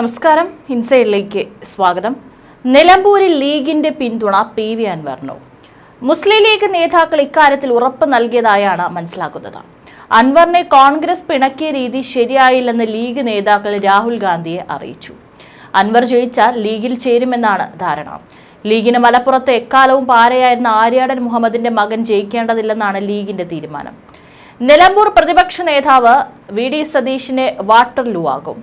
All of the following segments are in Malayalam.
നമസ്കാരം. ഇൻസൈഡിലേക്ക് സ്വാഗതം. നിലമ്പൂരിൽ ലീഗിന്റെ പിന്തുണ പി വി അൻവറിനു. മുസ്ലിം ലീഗ് നേതാക്കൾ ഇക്കാര്യത്തിൽ ഉറപ്പ് നൽകിയതായാണ് മനസ്സിലാക്കുന്നത്. അൻവറിനെ കോൺഗ്രസ് പിണക്കിയ രീതി ശരിയായില്ലെന്ന് ലീഗ് നേതാക്കൾ രാഹുൽ ഗാന്ധിയെ അറിയിച്ചു. അൻവർ ജയിച്ചാൽ ലീഗിൽ ചേരുമെന്നാണ് ധാരണ. ലീഗിന് മലപ്പുറത്ത് എക്കാലവും പാരയായിരുന്ന ആര്യാടൻ മുഹമ്മദിന്റെ മകൻ ജയിക്കേണ്ടതില്ലെന്നാണ് ലീഗിന്റെ തീരുമാനം. നിലമ്പൂർ പ്രതിപക്ഷ നേതാവ് വി ഡി സതീഷിനെ വാട്ടർലൂ ആകും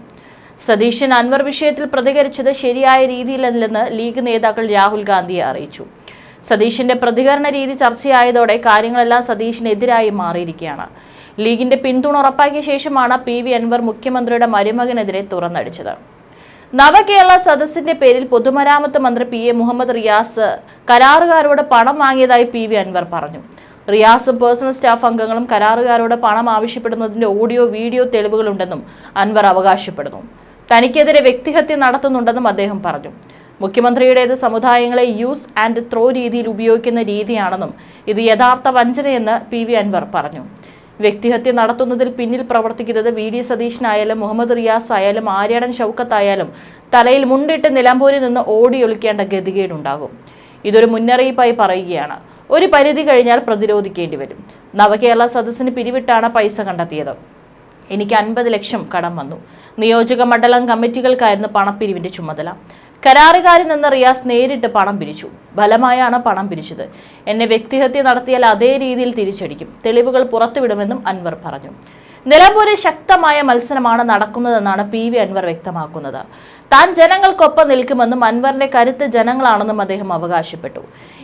സതീശൻ അൻവർ വിഷയത്തിൽ പ്രതികരിച്ചത് ശരിയായ രീതിയിലല്ലെന്ന് ലീഗ് നേതാക്കൾ രാഹുൽ ഗാന്ധിയെ അറിയിച്ചു. സതീഷിന്റെ പ്രതികരണ രീതി ചർച്ചയായതോടെ കാര്യങ്ങളെല്ലാം സതീഷിനെതിരായി മാറിയിരിക്കുകയാണ്. ലീഗിന്റെ പിന്തുണ ഉറപ്പാക്കിയ ശേഷമാണ് പി വി അൻവർ മുഖ്യമന്ത്രിയുടെ മരുമകനെതിരെ തുറന്നടിച്ചത്. നവകേരള സദസ്സിന്റെ പേരിൽ പൊതുമരാമത്ത് മന്ത്രി പി എ മുഹമ്മദ് റിയാസ് കരാറുകാരോട് പണം വാങ്ങിയതായി പി വി അൻവർ പറഞ്ഞു. റിയാസും പേഴ്സണൽ സ്റ്റാഫ് അംഗങ്ങളും കരാറുകാരോട് പണം ആവശ്യപ്പെടുന്നതിന്റെ ഓഡിയോ വീഡിയോ തെളിവുകളുണ്ടെന്നും അൻവർ അവകാശപ്പെടുന്നു. തനിക്കെതിരെ വ്യക്തിഹത്യ നടത്തുന്നുണ്ടെന്നും അദ്ദേഹം പറഞ്ഞു. മുഖ്യമന്ത്രിയുടേത് സമുദായങ്ങളെ യൂസ് ആൻഡ് ത്രോ രീതിയിൽ ഉപയോഗിക്കുന്ന രീതിയാണെന്നും ഇത് യഥാർത്ഥ വഞ്ചനയെന്ന് പി വി അൻവർ പറഞ്ഞു. വ്യക്തിഹത്യ നടത്തുന്നതിൽ പിന്നിൽ പ്രവർത്തിക്കുന്നത് വി ഡി സതീശനായാലും മുഹമ്മദ് റിയാസ് ആയാലും ആര്യാടൻ ഷൗക്കത്തായാലും തലയിൽ മുണ്ടിട്ട് നിലമ്പൂരിൽ നിന്ന് ഓടിയൊളിക്കേണ്ട ഗതികേടുണ്ടാകും. ഇതൊരു മുന്നറിയിപ്പായി പറയുകയാണ്. ഒരു പരിധി കഴിഞ്ഞാൽ പ്രതിരോധിക്കേണ്ടി വരും. നവകേരള സദസ്സിന് പിരിവിട്ടാണ് പൈസ കണ്ടെത്തിയത്. എനിക്ക് അൻപത് ലക്ഷം കടം വന്നു. നിയോജക മണ്ഡലം കമ്മിറ്റികൾക്കായിരുന്നു പണപ്പിരിവിന്റെ ചുമതല. കരാറുകാരിൽ നിന്ന് റിയാസ് നേരിട്ട് പണം പിരിച്ചു. ബലമായാണ് പണം പിരിച്ചത്. എന്നെ വ്യക്തിഹത്യ നടത്തിയാൽ അതേ രീതിയിൽ തിരിച്ചടിക്കും. തെളിവുകൾ പുറത്തുവിടുമെന്നും അൻവർ പറഞ്ഞു. നിലമ്പൂരിൽ ശക്തമായ മത്സരമാണ് നടക്കുന്നതെന്നാണ് പി വി അൻവർ വ്യക്തമാക്കുന്നത്. താൻ ജനങ്ങൾക്കൊപ്പം നിൽക്കുമെന്നും അൻവറിന്റെ കരുത്ത് ജനങ്ങളാണെന്നും അദ്ദേഹം അവകാശപ്പെട്ടു.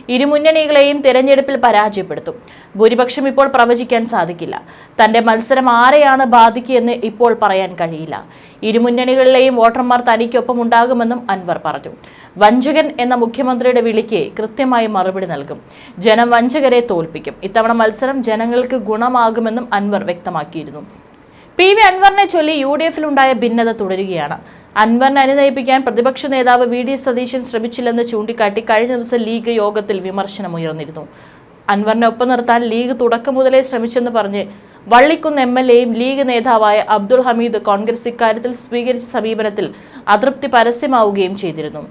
ഇരുമുന്നണികളെയും തിരഞ്ഞെടുപ്പിൽ പരാജയപ്പെടുത്തും. ഭൂരിപക്ഷം ഇപ്പോൾ പ്രവചിക്കാൻ സാധിക്കില്ല. തന്റെ മത്സരം ആരെയാണ് ബാധിക്കുകയെന്ന് ഇപ്പോൾ പറയാൻ കഴിയില്ല. ഇരുമുന്നണികളിലെയും വോട്ടർമാർ തനിക്കൊപ്പം ഉണ്ടാകുമെന്നും അൻവർ പറഞ്ഞു. വഞ്ചകൻ എന്ന മുഖ്യമന്ത്രിയുടെ വിളിക്ക് കൃത്യമായി മറുപടി നൽകും. ജനം വഞ്ചകരെ തോൽപ്പിക്കും. ഇത്തവണ മത്സരം ജനങ്ങൾക്ക് ഗുണമാകുമെന്നും അൻവർ വ്യക്തമാക്കിയിരുന്നു. പി വി അൻവറിനെ ചൊല്ലി യു ഡി എഫിലുണ്ടായ ഭിന്നത തുടരുകയാണ്. അൻവറിനെ അനുനയിപ്പിക്കാൻ പ്രതിപക്ഷ നേതാവ് വി ഡി സതീശൻ ശ്രമിച്ചില്ലെന്ന് ചൂണ്ടിക്കാട്ടി കഴിഞ്ഞ ദിവസം ലീഗ് യോഗത്തിൽ വിമർശനമുയർന്നിരുന്നു. അൻവറിനെ ഒപ്പം നിർത്താൻ ലീഗ് തുടക്കം മുതലേ ശ്രമിച്ചെന്ന് പറഞ്ഞ് വള്ളിക്കുന്ന് എം എൽ എയും ലീഗ് നേതാവായ അബ്ദുൾ ഹമീദ് കോൺഗ്രസ് ഇക്കാര്യത്തിൽ സ്വീകരിച്ച സമീപനത്തിൽ അതൃപ്തി പരസ്യമാവുകയും ചെയ്തിരുന്നു.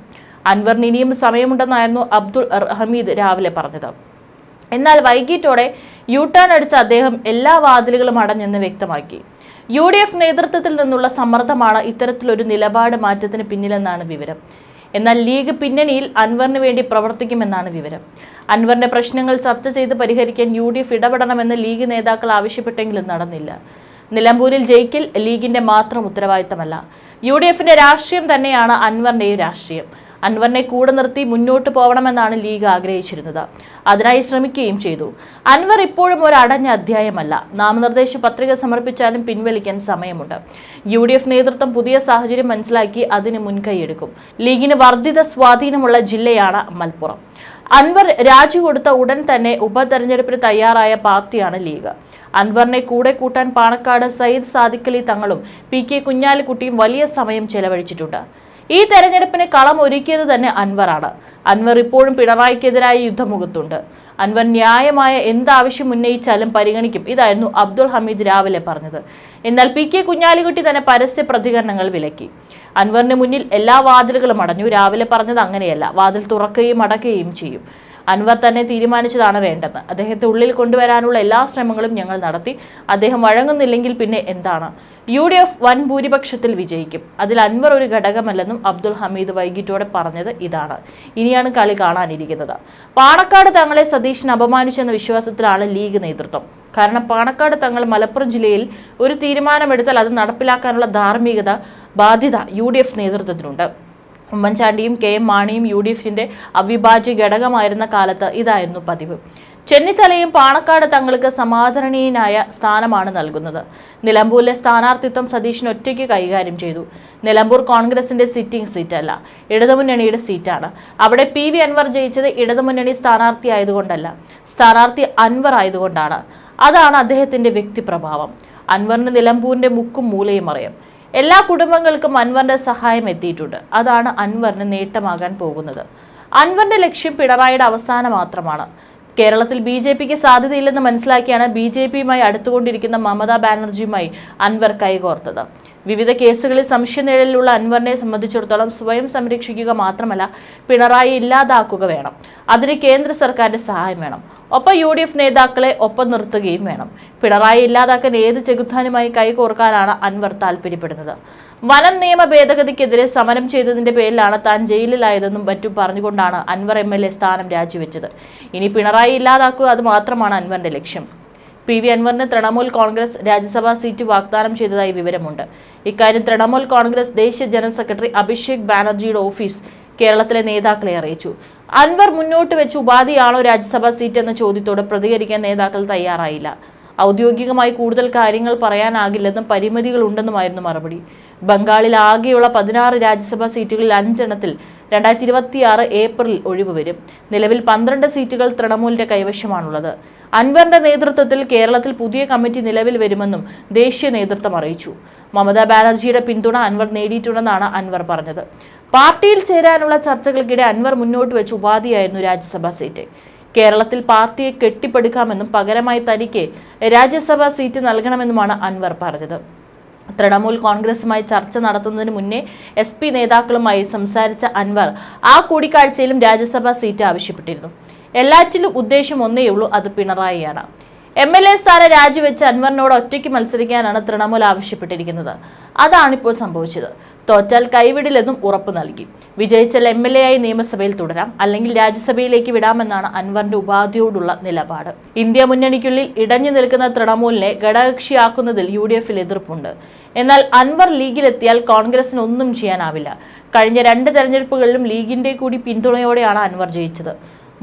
അൻവറിന് ഇനിയും സമയമുണ്ടെന്നായിരുന്നു അബ്ദുൾ ഹമീദ് രാവിലെ പറഞ്ഞത്. എന്നാൽ വൈകിട്ടോടെ യു ടേൺ അടിച്ച അദ്ദേഹം എല്ലാ വാതിലുകളും അടഞ്ഞെന്ന് വ്യക്തമാക്കി. യു ഡി എഫ് നേതൃത്വത്തിൽ നിന്നുള്ള സമ്മർദ്ദമാണ് ഇത്തരത്തിലൊരു നിലപാട് മാറ്റത്തിന് പിന്നിലെന്നാണ് വിവരം. എന്നാൽ ലീഗ് പിന്നണിയിൽ അൻവറിന് വേണ്ടി പ്രവർത്തിക്കുമെന്നാണ് വിവരം. അൻവറിന്റെ പ്രശ്നങ്ങൾ ചർച്ച ചെയ്ത് പരിഹരിക്കാൻ യു ഡി എഫ് ഇടപെടണമെന്ന് ലീഗ് നേതാക്കൾ ആവശ്യപ്പെട്ടെങ്കിലും നടന്നില്ല. നിലമ്പൂരിൽ ജയിക്കൽ ലീഗിന്റെ മാത്രം ഉത്തരവാദിത്തമല്ല. യു ഡി എഫിന്റെ രാഷ്ട്രീയം തന്നെയാണ് അൻവറിന്റെയും രാഷ്ട്രീയം. അൻവറിനെ കൂടെ നിർത്തി മുന്നോട്ട് പോകണമെന്നാണ് ലീഗ് ആഗ്രഹിച്ചിരുന്നത്. അതിനായി ശ്രമിക്കുകയും ചെയ്തു. അൻവർ ഇപ്പോഴും ഒരു അടഞ്ഞ അധ്യായമല്ല. നാമനിർദ്ദേശ പത്രിക സമർപ്പിച്ചാലും പിൻവലിക്കാൻ സമയമുണ്ട്. യു ഡി എഫ് നേതൃത്വം പുതിയ സാഹചര്യം മനസ്സിലാക്കി അതിന് മുൻകൈയെടുക്കും. ലീഗിന് വർദ്ധിത സ്വാധീനമുള്ള ജില്ലയാണ് മലപ്പുറം. അൻവർ രാജി കൊടുത്ത ഉടൻ തന്നെ ഉപതെരഞ്ഞെടുപ്പിന് തയ്യാറായ പാർട്ടിയാണ് ലീഗ്. അൻവറിനെ കൂടെ കൂട്ടാൻ പാണക്കാട് സയ്യിദ് സാദിഖലി തങ്ങളും പി കെ കുഞ്ഞാലിക്കുട്ടിയും വലിയ സമയം ചെലവഴിച്ചിട്ടുണ്ട്. ഈ തെരഞ്ഞെടുപ്പിന് കളം ഒരുക്കിയത് തന്നെ അൻവറാണ്. അൻവർ ഇപ്പോഴും പിണറായിക്കെതിരായ യുദ്ധമുഖത്തുണ്ട്. അൻവർ ന്യായമായ എന്താവശ്യം ഉന്നയിച്ചാലും പരിഗണിക്കും. ഇതായിരുന്നു അബ്ദുൾ ഹമീദ് രാവിലെ പറഞ്ഞത്. എന്നാൽ പി കെ കുഞ്ഞാലിക്കുട്ടി തന്നെ പരസ്യ പ്രതികരണങ്ങൾ വിലക്കി. അൻവറിന് മുന്നിൽ എല്ലാ വാതിലുകളും അടഞ്ഞു. രാവിലെ പറഞ്ഞത് അങ്ങനെയല്ല. വാതിൽ തുറക്കുകയും അടക്കുകയും ചെയ്യും. അൻവർ തന്നെ തീരുമാനിച്ചതാണ് വേണ്ടത്. അദ്ദേഹത്തെ ഉള്ളിൽ കൊണ്ടുവരാനുള്ള എല്ലാ ശ്രമങ്ങളും ഞങ്ങൾ നടത്തി. അദ്ദേഹം വഴങ്ങുന്നില്ലെങ്കിൽ പിന്നെ എന്താണ്? യു ഡി എഫ് വൻ ഭൂരിപക്ഷത്തിൽ വിജയിക്കും. അതിൽ അൻവർ ഒരു ഘടകമല്ലെന്നും അബ്ദുൽ ഹമീദ് വൈകിട്ടോടെ പറഞ്ഞത് ഇതാണ്. ഇനിയാണ് കളി കാണാനിരിക്കുന്നത്. പാണക്കാട് തങ്ങളെ സതീഷിന് അപമാനിച്ചെന്ന വിശ്വാസത്തിലാണ് ലീഗ് നേതൃത്വം. കാരണം പാണക്കാട് തങ്ങൾ മലപ്പുറം ജില്ലയിൽ ഒരു തീരുമാനമെടുത്താൽ അത് നടപ്പിലാക്കാനുള്ള ധാർമ്മികത ബാധ്യത യു ഡി എഫ് നേതൃത്വത്തിനുണ്ട്. ഉമ്മൻചാണ്ടിയും കെ എം മാണിയും യു ഡി എഫിന്റെ അവിഭാജ്യ ഘടകമായിരുന്ന കാലത്ത് ഇതായിരുന്നു പതിവ്. ചെന്നിത്തലയും പാണക്കാട് തങ്ങൾക്ക് സമാദരണീയനായ സ്ഥാനമാണ് നൽകുന്നത്. നിലമ്പൂരിലെ സ്ഥാനാർത്ഥിത്വം സതീഷൻ ഒറ്റയ്ക്ക് കൈകാര്യം ചെയ്തു. നിലമ്പൂർ കോൺഗ്രസിന്റെ സിറ്റിംഗ് സീറ്റല്ല ഇടതുമുന്നണിയുടെ സീറ്റാണ്. അവിടെ പി വി അൻവർ ജയിച്ചത് ഇടതുമുന്നണി സ്ഥാനാർത്ഥി ആയതുകൊണ്ടല്ല സ്ഥാനാർത്ഥി അൻവർ ആയതുകൊണ്ടാണ്. അതാണ് അദ്ദേഹത്തിന്റെ വ്യക്തിപ്രഭാവം. അൻവറിന് നിലമ്പൂരിന്റെ മുക്കും മൂലയും അറിയാം. എല്ലാ കുടുംബങ്ങൾക്കും അൻവറിന്റെ സഹായം എത്തിയിട്ടുണ്ട്. അതാണ് അൻവറിന് നേട്ടമാകാൻ പോകുന്നത്. അൻവറിന്റെ ലക്ഷ്യം പിണറായിയുടെ അവസാനം മാത്രമാണ്. കേരളത്തിൽ ബി ജെ പിക്ക് സാധ്യതയില്ലെന്ന് മനസ്സിലാക്കിയാണ് ബി ജെ പിയുമായി അടുത്തുകൊണ്ടിരിക്കുന്ന മമതാ ബാനർജിയുമായി അൻവർ കൈകോർത്തത്. വിവിധ കേസുകളിൽ സംശയനിഴലിലുള്ള അൻവറിനെ സംബന്ധിച്ചിടത്തോളം സ്വയം സംരക്ഷിക്കുക മാത്രമല്ല പിണറായി ഇല്ലാതാക്കുക വേണം. അതിന് കേന്ദ്ര സർക്കാരിന്റെ സഹായം വേണം. ഒപ്പം യു നേതാക്കളെ ഒപ്പം നിർത്തുകയും വേണം. പിണറായി ഇല്ലാതാക്കാൻ ഏത് ചെകുത്താനുമായി കൈകോർക്കാനാണ് അൻവർ താല്പര്യപ്പെടുന്നത്? വനം നിയമ ഭേദഗതിക്കെതിരെ സമരം ചെയ്തതിന്റെ പേരിലാണ് താൻ ജയിലിലായതെന്നും മറ്റും പറഞ്ഞുകൊണ്ടാണ് അൻവർ എം എൽ എ സ്ഥാനം രാജിവെച്ചത്. ഇനി പിണറായി ഇല്ലാതാക്കുക അത് മാത്രമാണ് അൻവറിന്റെ ലക്ഷ്യം. പി വി അൻവറിന് തൃണമൂൽ കോൺഗ്രസ് രാജ്യസഭാ സീറ്റ് വാഗ്ദാനം ചെയ്തതായി വിവരമുണ്ട്. ഇക്കാര്യം തൃണമൂൽ കോൺഗ്രസ് ദേശീയ ജനറൽ സെക്രട്ടറി അഭിഷേക് ബാനർജിയുടെ ഓഫീസ് കേരളത്തിലെ നേതാക്കളെ അറിയിച്ചു. അൻവർ മുന്നോട്ട് വെച്ച ഉപാധിയാണോ രാജ്യസഭാ സീറ്റ് എന്ന ചോദ്യത്തോട് പ്രതികരിക്കാൻ നേതാക്കൾ തയ്യാറായില്ല. ഔദ്യോഗികമായി കൂടുതൽ കാര്യങ്ങൾ പറയാനാകില്ലെന്നും പരിമിതികളുണ്ടെന്നുമായിരുന്നു മറുപടി. ബംഗാളിൽ ആകെയുള്ള പതിനാറ് രാജ്യസഭാ സീറ്റുകളിൽ അഞ്ചെണ്ണത്തിൽ രണ്ടായിരത്തി ഇരുപത്തിയാറ് ഏപ്രിൽ ഒഴിവ് വരും. നിലവിൽ പന്ത്രണ്ട് സീറ്റുകൾ തൃണമൂലിന്റെ കൈവശമാണുള്ളത്. അൻവറിന്റെ നേതൃത്വത്തിൽ കേരളത്തിൽ പുതിയ കമ്മിറ്റി നിലവിൽ വരുമെന്നും ദേശീയ നേതൃത്വം അറിയിച്ചു. മമതാ ബാനർജിയുടെ പിന്തുണ അൻവർ നേടിയിട്ടുണ്ടെന്നാണ് അൻവർ പറഞ്ഞത്. പാർട്ടിയിൽ ചേരാനുള്ള ചർച്ചകൾക്കിടെ അൻവർ മുന്നോട്ട് വെച്ച ഉപാധിയായിരുന്നു രാജ്യസഭാ സീറ്റ്. കേരളത്തിൽ പാർട്ടിയെ കെട്ടിപ്പടുക്കാമെന്നും പകരമായി തനിക്ക് രാജ്യസഭാ സീറ്റ് നൽകണമെന്നുമാണ് അൻവർ പറഞ്ഞത്. തൃണമൂൽ കോൺഗ്രസുമായി ചർച്ച നടത്തുന്നതിന് മുന്നേ എസ് പി നേതാക്കളുമായി സംസാരിച്ച അൻവർ ആ കൂടിക്കാഴ്ചയിലും രാജ്യസഭാ സീറ്റ് ആവശ്യപ്പെട്ടിരുന്നു. എല്ലാറ്റിലും ഉദ്ദേശം ഒന്നേയുള്ളൂ അത് പിണറായിയാണ്. എം എൽ എ സ്ഥാനം രാജിവെച്ച് അൻവറിനോട് ഒറ്റയ്ക്ക് മത്സരിക്കാനാണ് തൃണമൂൽ ആവശ്യപ്പെട്ടിരിക്കുന്നത്. അതാണിപ്പോൾ സംഭവിച്ചത്. തോറ്റാൽ കൈവിടില്ലെന്നും ഉറപ്പു നൽകി. വിജയിച്ചാൽ എം എൽ എ ആയി നിയമസഭയിൽ തുടരാം. അല്ലെങ്കിൽ രാജ്യസഭയിലേക്ക് വിടാമെന്നാണ് അൻവറിന്റെ ഉപാധിയോടുള്ള നിലപാട്. ഇന്ത്യ മുന്നണിക്കുള്ളിൽ ഇടഞ്ഞു നിൽക്കുന്ന തൃണമൂലിനെ ഘടകകക്ഷിയാക്കുന്നതിൽ യു ഡി എഫിൽ എതിർപ്പുണ്ട്. എന്നാൽ അൻവർ ലീഗിലെത്തിയാൽ കോൺഗ്രസിന് ഒന്നും ചെയ്യാനാവില്ല. കഴിഞ്ഞ രണ്ട് തെരഞ്ഞെടുപ്പുകളിലും ലീഗിന്റെ കൂടി പിന്തുണയോടെയാണ് അൻവർ ജയിച്ചത്.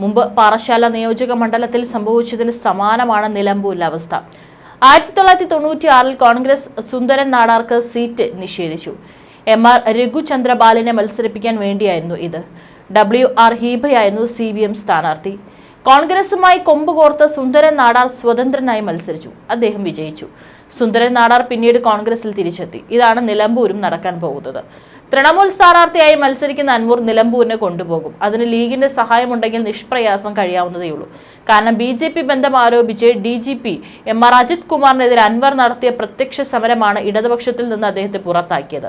മുമ്പ് പാറശാല നിയോജക മണ്ഡലത്തിൽ സംഭവിച്ചതിന് സമാനമാണ് നിലമ്പൂരിലെ അവസ്ഥ. ആയിരത്തി തൊള്ളായിരത്തി തൊണ്ണൂറ്റി ആറിൽ കോൺഗ്രസ് സുന്ദരൻ നാടാർക്ക് സീറ്റ് നിഷേധിച്ചു. എം ആർ രഘുചന്ദ്രബാലിനെ മത്സരിപ്പിക്കാൻ വേണ്ടിയായിരുന്നു ഇത്. ഡബ്ല്യു ആർ ഹീബയായിരുന്നു സി ബി എം സ്ഥാനാർത്ഥി. കോൺഗ്രസുമായി കൊമ്പ് കോർത്ത സുന്ദരൻ നാടാർ സ്വതന്ത്രനായി മത്സരിച്ചു. അദ്ദേഹം വിജയിച്ചു. സുന്ദരൻ നാടാർ പിന്നീട് കോൺഗ്രസിൽ തിരിച്ചെത്തി. ഇതാണ് നിലമ്പൂരും നടക്കാൻ പോകുന്നത്. തൃണമൂൽ സ്ഥാനാർത്ഥിയായി മത്സരിക്കുന്ന അൻവർ നിലമ്പൂരിനെ കൊണ്ടുപോകും. അതിന് ലീഗിന്റെ സഹായമുണ്ടെങ്കിൽ നിഷ്പ്രയാസം കഴിയാവുന്നതേയുള്ളൂ. കാരണം ബി ജെ പി ബന്ധം ആരോപിച്ച് D G P M R Ajith കുമാറിനെതിരെ Anwar നടത്തിയ പ്രത്യക്ഷ സമരമാണ് ഇടതുപക്ഷത്തിൽ നിന്ന് അദ്ദേഹത്തെ പുറത്താക്കിയത്.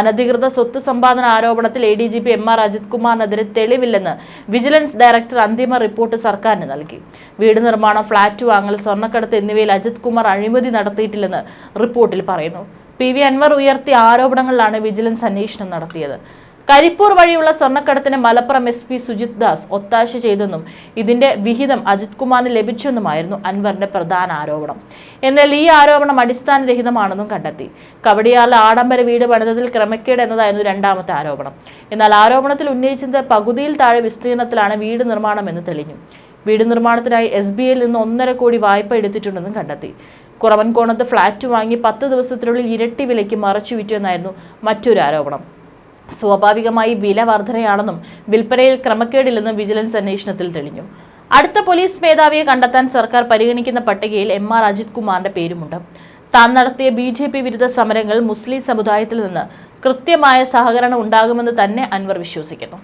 അനധികൃത സ്വത്ത് സമ്പാദന ആരോപണത്തിൽ A D G P M R Ajith കുമാറിനെതിരെ തെളിവില്ലെന്ന് വിജിലൻസ് ഡയറക്ടർ അന്തിമ റിപ്പോർട്ട് സർക്കാരിന് നൽകി. വീട് നിർമ്മാണം ഫ്ളാറ്റ് വാങ്ങൽ സ്വർണക്കടത്ത് എന്നിവയിൽ അജിത് കുമാർ അഴിമതി നടത്തിയിട്ടില്ലെന്ന് റിപ്പോർട്ടിൽ പറയുന്നു. പി വി അൻവർ ഉയർത്തിയ ആരോപണങ്ങളിലാണ് വിജിലൻസ് അന്വേഷണം നടത്തിയത്. കരിപ്പൂർ വഴിയുള്ള സ്വർണക്കടത്തിന് മലപ്പുറം എസ് പി സുജിത് ദാസ് ഒത്താശ ചെയ്തെന്നും ഇതിന്റെ വിഹിതം അജിത് കുമാറിന് ലഭിച്ചെന്നുമായിരുന്നു അൻവറിന്റെ പ്രധാന ആരോപണം. എന്നാൽ ഈ ആരോപണം അടിസ്ഥാനരഹിതമാണെന്നും കണ്ടെത്തി. കവടിയാറിലെ ആഡംബര വീട് പണിതതിൽ ക്രമക്കേട് എന്നതായിരുന്നു രണ്ടാമത്തെ ആരോപണം. എന്നാൽ ആരോപണത്തിൽ ഉന്നയിച്ചത് പകുതിയിൽ താഴെ വിസ്തീർണത്തിലാണ് വീട് നിർമ്മാണം എന്ന് തെളിഞ്ഞു. വീട് നിർമ്മാണത്തിനായി എസ് ബി ഐയിൽ നിന്ന് ഒന്നര കോടി വായ്പ എടുത്തിട്ടുണ്ടെന്നും കണ്ടെത്തി. കുറവൻകോണത്ത് ഫ്ളാറ്റ് വാങ്ങി പത്ത് ദിവസത്തിനുള്ളിൽ ഇരട്ടി വിലയ്ക്ക് മറച്ചു വിറ്റുവെന്നായിരുന്നു മറ്റൊരു ആരോപണം. സ്വാഭാവികമായി വില വർധനയാണെന്നും വിൽപ്പനയിൽ ക്രമക്കേടില്ലെന്നും വിജിലൻസ് അന്വേഷണത്തിൽ തെളിഞ്ഞു. അടുത്ത പോലീസ് മേധാവിയെ കണ്ടെത്താൻ സർക്കാർ പരിഗണിക്കുന്ന പട്ടികയിൽ എം ആർ അജിത് കുമാറിന്റെ പേരുമുണ്ട്. താൻ നടത്തിയ ബി ജെ പി വിരുദ്ധ സമരങ്ങൾ മുസ്ലിം സമുദായത്തിൽ നിന്ന് കൃത്യമായ സഹകരണം ഉണ്ടാകുമെന്ന് തന്നെ അൻവർ വിശ്വസിക്കുന്നു.